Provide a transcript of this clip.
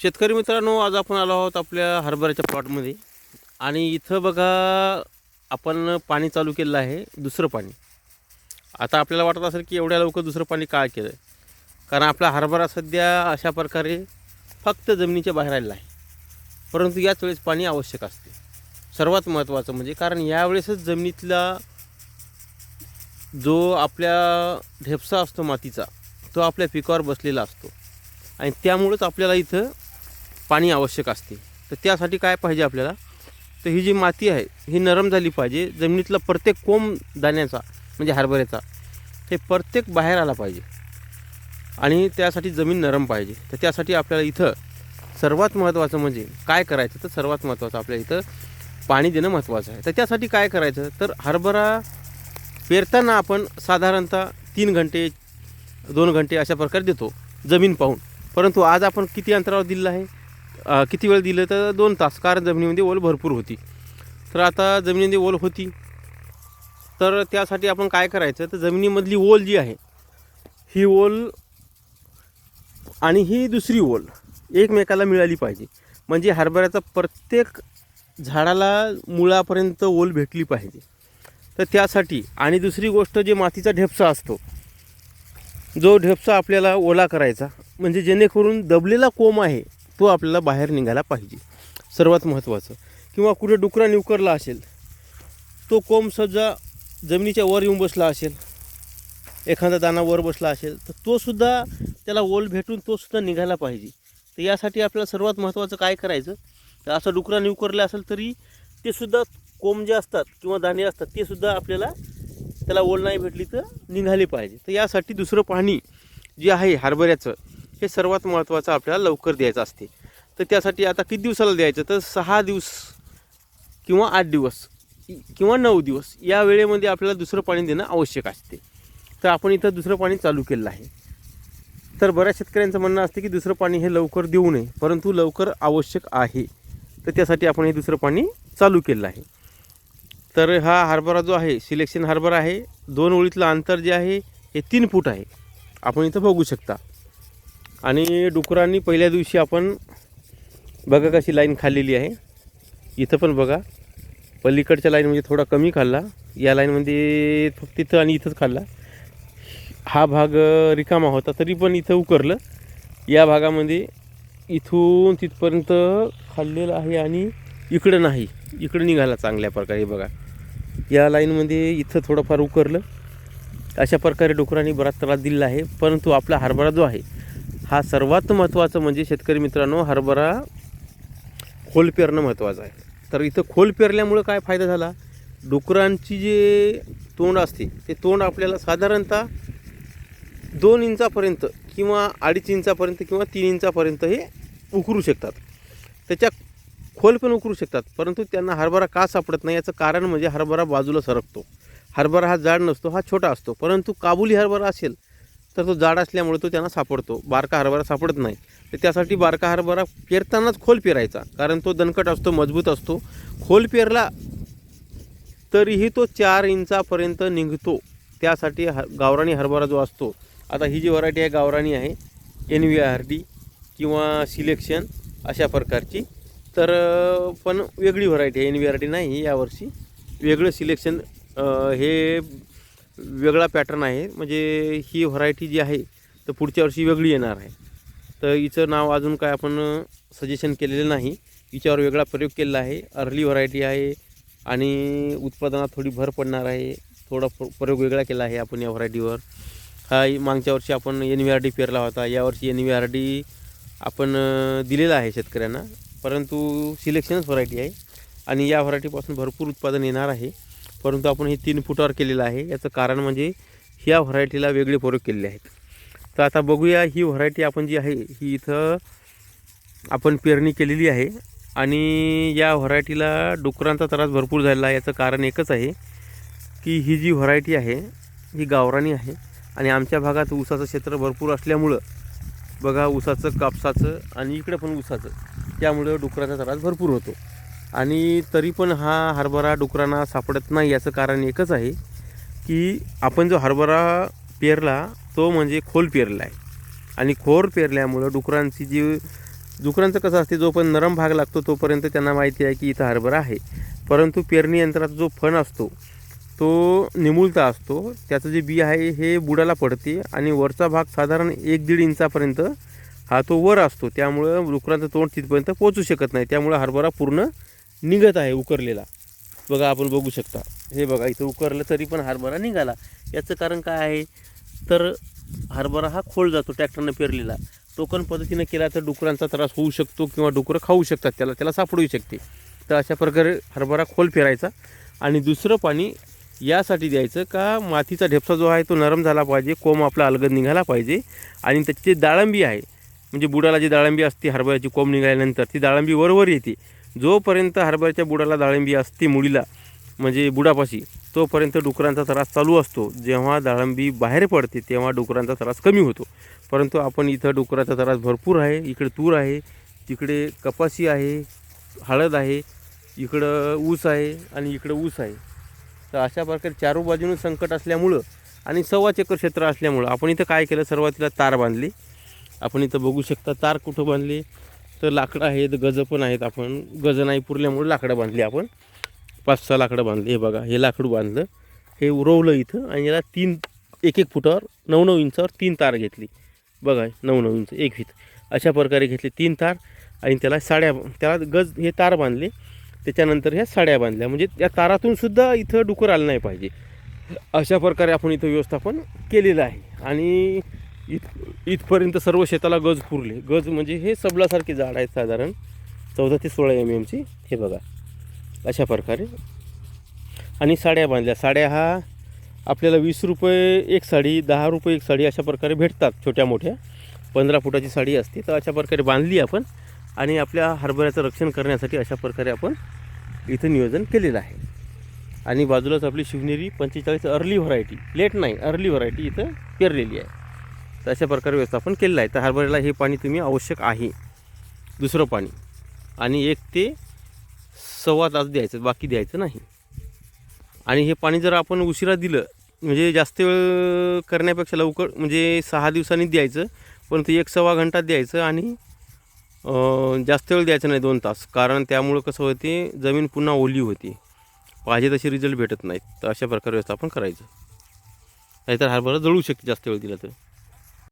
शेतकरी मित्रांनो आज आपण आलो आहोत आपल्या हरभऱ्याच्या प्लॉटमध्ये आणि इथं बघा आपण पाणी चालू केलेलं आहे दुसरं पाणी. आता आपल्याला वाटत असेल की एवढ्या लवकर दुसरं पाणी काय केलं कारण आपला हरभरा सध्या अशा प्रकारे फक्त जमिनीच्या बाहेर आलेला आहे. परंतु याच वेळेस पाणी आवश्यक असते. सर्वात महत्त्वाचं म्हणजे कारण यावेळेसच जमिनीतला जो आपल्या ढेपसा असतो मातीचा तो आपल्या पिकावर बसलेला असतो. आणि त्यामुळंच आपल्याला इथं पाणी आवश्यक असते. तर त्यासाठी काय पाहिजे आपल्याला? तर ही जी माती आहे ही नरम झाली पाहिजे. जमिनीतला प्रत्येक कोंब दाण्याचा म्हणजे हरभऱ्याचा हे प्रत्येक बाहेर आला पाहिजे. आणि त्यासाठी जमीन नरम पाहिजे. तर त्यासाठी आपल्याला इथं सर्वात महत्त्वाचं म्हणजे काय करायचं? तर सर्वात महत्त्वाचं आपल्या इथं पाणी देणं महत्त्वाचं आहे. तर त्यासाठी काय करायचं? तर हरभरा पेरताना आपण साधारणतः तीन घंटे दोन घंटे अशा प्रकारे देतो जमीन पाहून. परंतु आज आपण किती अंतरावर दिलं आहे? किती वेळ दिलं तर दोन तास कारण जमिनीमध्ये ओल भरपूर होती. तर आता जमिनीमध्ये ओल होती. तर त्यासाठी आपण काय करायचं तर जमिनीमधली ओल जी आहे ही ओल आणि ही दुसरी ओल एकमेकाला मिळाली पाहिजे. म्हणजे हरभऱ्याचा प्रत्येक झाडाला मुळापर्यंत ओल भेटली पाहिजे. तर त्यासाठी आणि दुसरी गोष्ट जे मातीचा ढेपसा असतो जो ढेपसा आपल्याला ओला करायचा म्हणजे जेणेकरून दबलेला कोंब आहे तो आपल्याला बाहेर निघायला पाहिजे. सर्वात महत्त्वाचं. किंवा कुठे डुकरा निवकरला असेल तो कोंब सज्जा जमिनीच्या वर येऊन बसला असेल एखादा दाना वर बसला असेल तर तो सुद्धा त्याला ओल भेटून तोसुद्धा निघायला पाहिजे. तर यासाठी आपल्याला सर्वात महत्त्वाचं काय करायचं? तर असं डुकरा निवकरला असेल तरी ते सुद्धा कोंब जे असतात किंवा दाणे असतात ते सुद्धा आपल्याला त्याला ओल नाही भेटली तर निघाली पाहिजे. तर यासाठी दुसरं पाणी जे आहे हरभऱ्याचं हे सर्वात महत्त्वाचं आपल्याला लवकर द्यायचं असते. तर त्यासाठी आता किती दिवसाला द्यायचं? तर सहा दिवस किंवा आठ दिवस किंवा नऊ दिवस या वेळेमध्ये आपल्याला दुसरं पाणी देणं आवश्यक असते. तर आपण इथं दुसरं पाणी चालू केलं आहे. तर बऱ्याच शेतकऱ्यांचं म्हणणं असतं की दुसरं पाणी हे लवकर देऊ नये परंतु लवकर आवश्यक आहे. तर त्यासाठी आपण हे दुसरं पाणी चालू केलं आहे. तर हा हरभरा जो आहे सिलेक्शन हरभरा आहे दोन ओळीतलं अंतर जे आहे हे तीन फूट आहे. आपण इथं बघू शकता. आणि डुकरांनी पहिल्या दिवशी आपण बघा कशी लाईन खाल्लेली आहे. इथं पण बघा. पलीकडच्या लाईनमध्ये म्हणजे थोडा कमी खाल्ला. या लाईनमध्ये म्हणजे फक्त तिथं आणि इथंच खाल्ला. हा भाग रिकामा होता तरी पण इथं उकरलं. या भागामध्ये इथून तिथपर्यंत खाल्लेलं आहे आणि इकडं नाही. इकडं निघाला चांगल्या प्रकारे बघा. या लाईनमध्ये इथं थोडंफार उकरलं. अशा प्रकारे डुकरांनी बराच त्रास दिलेला आहे. परंतु आपला हरभरा जो आहे हा सर्वात महत्त्वाचं म्हणजे शेतकरी मित्रांनो हरभरा खोल पेरणं महत्त्वाचं आहे. तर इथं खोल पेरल्यामुळं काय फायदा झाला? डुकरांची जे तोंड असते ते तोंड आपल्याला साधारणतः दोन इंचापर्यंत किंवा अडीच इंचापर्यंत किंवा तीन इंचापर्यंत हे उकरू शकतात. त्याच्या खोल पण उकरू शकतात परंतु त्यांना हरभरा का सापडत नाही? याचं कारण म्हणजे हरभरा बाजूला सरकतो. हरभरा हा जाड नसतो हा छोटा असतो. परंतु काबुली हरभरा असेल तर तो जाड असल्यामुळे तो त्यांना सापडतो. बारका हरभरा सापडत नाही. तर त्यासाठी बारका हरभरा पेरतानाच खोल पेरायचा. कारण तो दणकट असतो मजबूत असतो. खोल पेरला तरीही तो चार इंचापर्यंत निघतो. त्यासाठी ह गावराणी हरभरा जो असतो आता ही जी व्हरायटी आहे गावराणी आहे एन व्ही आर डी किंवा सिलेक्शन अशा प्रकारची. तर पण वेगळी व्हरायटी आहे एन व्ही आर डी नाही यावर्षी वेगळं सिलेक्शन हे वेगळा पॅटर्न आहे. म्हणजे ही व्हरायटी जी आहे तर पुढच्या वर्षी वेगळी येणार आहे. तर हिचं नाव अजून काय आपण सजेशन केलेलं नाही. हिच्यावर वेगळा प्रयोग केलेला आहे. अर्ली व्हरायटी आहे आणि उत्पादनात थोडी भर पडणार आहे. थोडा प्रयोग वेगळा केला आहे आपण या व्हरायटीवर. हा मागच्या वर्षी आपण एन व्ही आर डी पेरला होता. यावर्षी एन व्ही आर डी आपण दिलेला आहे शेतकऱ्यांना. परंतु सिलेक्शनच व्हरायटी आहे. आणि या व्हरायटीपासून भरपूर उत्पादन येणार आहे. परंतु आपण हे तीन फुटावर केलेलं आहे. याचं कारण म्हणजे ह्या व्हरायटीला वेगळे प्रयोग केलेले आहेत. तर आता बघूया ही व्हरायटी आपण जी आहे ही इथं आपण पेरणी केलेली आहे. आणि या व्हरायटीला डुकरांचा त्रास भरपूर झालेला आहे. याचं कारण एकच आहे की ही जी व्हरायटी आहे ही गावरानी आहे. आणि आमच्या भागात ऊसाचं क्षेत्र भरपूर असल्यामुळं बघा ऊसाचं कापसाचं आणि इकडे पण ऊसाचं त्यामुळं डुकराचा त्रास भरपूर होतो. आणि तरी पण हा हरभरा डुकरांना सापडत नाही याचं कारण एकच आहे की आपण जो हरभरा पेरला तो म्हणजे खोल पेरला आहे. आणि खोल पेरल्यामुळं डुकरांची जी डुकरांचं कसं असते जोपर्यंत नरम भाग लागतो तोपर्यंत त्यांना माहिती आहे की इथं हरभरा आहे. परंतु पेरणी यंत्राचा जो फण असतो तो निमुळता असतो. त्याचं जे बी आहे हे बुडाला पडते आणि वरचा भाग साधारण एक दीड इंचापर्यंत हा तो वर असतो. त्यामुळं डुकरांचं तोंड तिथपर्यंत पोचू शकत नाही. त्यामुळं हरभरा पूर्ण निघत आहे उकरलेला. बघा आपण बघू शकता. हे बघा इथं उकरलं तरी पण हरभरा निघाला. याचं कारण काय आहे? तर हरभरा हा खोल जातो ट्रॅक्टरनं पेरलेला. टोकन पद्धतीनं केला तर डुकरांचा त्रास होऊ शकतो किंवा डुकरं खाऊ शकतात त्याला. त्याला सापडू शकते. तर अशा प्रकारे हरभरा खोल पेरायचा. आणि दुसरं पाणी यासाठी द्यायचं का मातीचा ढेपसा जो आहे तो नरम झाला पाहिजे कोंब आपला अलगद निघाला पाहिजे. आणि त्याची जी दाळंबी आहे म्हणजे बुडाला जी दाळंबी असते हरभऱ्याची कोंब निघाल्यानंतर ती दाळंबी वरवर येते. जोपर्यंत हरभऱ्याच्या बुडाला दाळिंबी असते मुळीला म्हणजे बुडापाशी तोपर्यंत डुकरांचा त्रास चालू असतो. जेव्हा दाळंबी बाहेर पडते तेव्हा डुकरांचा त्रास कमी होतो. परंतु आपण इथं डुकराचा त्रास भरपूर आहे. इकडे तूर आहे तिकडे कपाशी आहे हळद आहे इकडं ऊस आहे आणि इकडं ऊस आहे. तर अशा प्रकारे चारू बाजूनं संकट असल्यामुळं आणि सव्वा एकर क्षेत्र असल्यामुळं आपण इथं काय केलं? सुरुवातीला तार बांधली. आपण इथं बघू शकता तार कुठं बांधली? तर लाकडं आहेत गज पण आहेत आपण. गजं नाही पुरल्यामुळे लाकडं बांधली आपण. पाच सहा लाकडं बांधली. हे बघा हे लाकडं बांधलं. हे उरवलं इथं आणि याला तीन एक एक फुटावर नऊ नऊ इंचावर तीन तार घेतली. बघा नऊ नऊ इंच एक फीत अशा प्रकारे घेतले तीन तार आणि त्याला साड्या त्याला गज हे तार बांधले. त्याच्यानंतर ह्या साड्या बांधल्या. म्हणजे त्या तारातून सुद्धा इथं डुकर आलं नाही पाहिजे. अशा प्रकारे आपण इथं व्यवस्थापन केलेलं आहे. आणि इथ इथपर्यंत सर्व शेताला गज पुरले. गज म्हणजे हे सबलासारखे झाड आहेत साधारण चौदा ते सोळा एम एमची हे बघा. अशा प्रकारे. आणि साड्या बांधल्या. साड्या हा आपल्याला वीस रुपये एक साडी दहा रुपये एक साडी अशा प्रकारे भेटतात छोट्या मोठ्या. पंधरा फुटाची साडी असते. तर अशा प्रकारे बांधली आपण. आणि आपल्या हरभऱ्याचं रक्षण करण्यासाठी अशा प्रकारे आपण इथं नियोजन केलेलं आहे. आणि बाजूलाच आपली शिवनेरी पंचेचाळीस अर्ली व्हरायटी. लेट नाही अर्ली व्हरायटी इथं पेरलेली आहे. तर अशा प्रकारे व्यवस्थापन केलेलं आहे. तर हरभऱ्याला हे पाणी तुम्ही आवश्यक आहे. दुसरं पाणी. आणि एक ते सव्वा तास द्यायचं बाकी द्यायचं नाही. आणि हे पाणी जर आपण उशिरा दिलं म्हणजे जास्त वेळ करण्यापेक्षा लवकर म्हणजे सहा दिवसांनी द्यायचं पण ते एक सव्वा घंटा द्यायचं आणि जास्त वेळ द्यायचं नाही दोन तास. कारण त्यामुळं कसं होते जमीन पुन्हा ओली होती. पाहिजे तसे रिझल्ट भेटत नाहीत. तर अशा प्रकारे व्यवस्थापन करायचं. नाहीतर हरभरा जळू शकते जास्त वेळ दिला तर.